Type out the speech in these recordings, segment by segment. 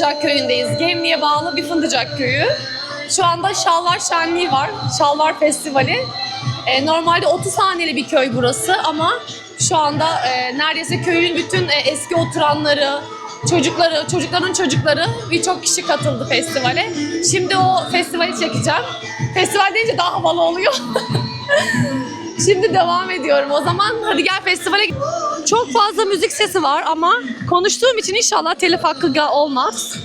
Fındıcak köyündeyiz. Gemli'ye bağlı bir Fındıcak köyü. Şu anda Şalvar Şenliği var. Şalvar Festivali. E, normalde 30 haneli bir köy burası ama şu anda e, neredeyse köyün bütün e, eski oturanları, çocukları, çocukların çocukları birçok kişi katıldı festivale. Şimdi o festivali çekeceğim. Festival deyince daha havalı oluyor. Şimdi devam ediyorum. O zaman hadi gel festivale. Çok fazla müzik sesi var ama konuştuğum için inşallah telif hakkı olmaz.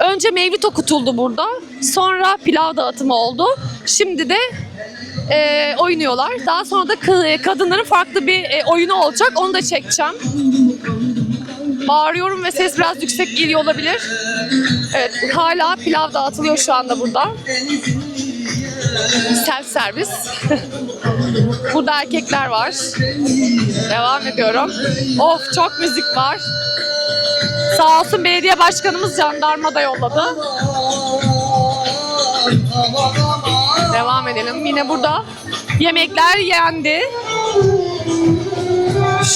Önce mevlüt okutuldu burada. Sonra pilav dağıtımı oldu. Şimdi de e, oynuyorlar. Daha sonra da kı- kadınların farklı bir e, oyunu olacak. Onu da çekeceğim. Bağırıyorum ve ses biraz yüksek geliyor olabilir. Evet, hala pilav dağıtılıyor şu anda burada. Self servis. Burada erkekler var. Devam ediyorum. Of çok müzik var. Sağ olsun belediye başkanımız jandarma da yolladı. Devam edelim. Yine burada yemekler yendi.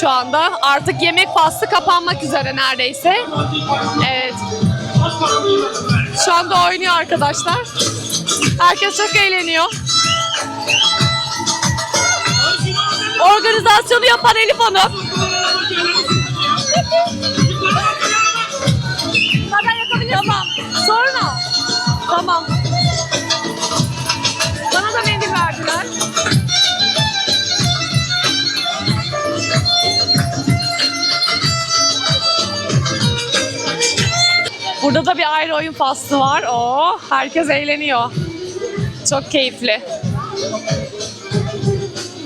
Şu anda artık yemek faslı kapanmak üzere neredeyse. Evet. Şu anda oynuyor arkadaşlar. Herkes çok eğleniyor. Organizasyonu yapan Elif Hanım. Haber yapabilirsin. Tamam. Sonra. Tamam. Bana da mendil verdiler. Burada da bir ayrı oyun faslı var. Oo, herkes eğleniyor. Çok keyifli.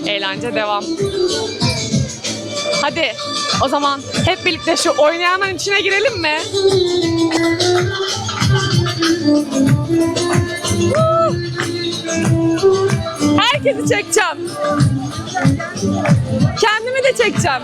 Eğlence devam. Hadi o zaman hep birlikte şu oynayanların içine girelim mi? Herkesi çekeceğim. Kendimi de çekeceğim.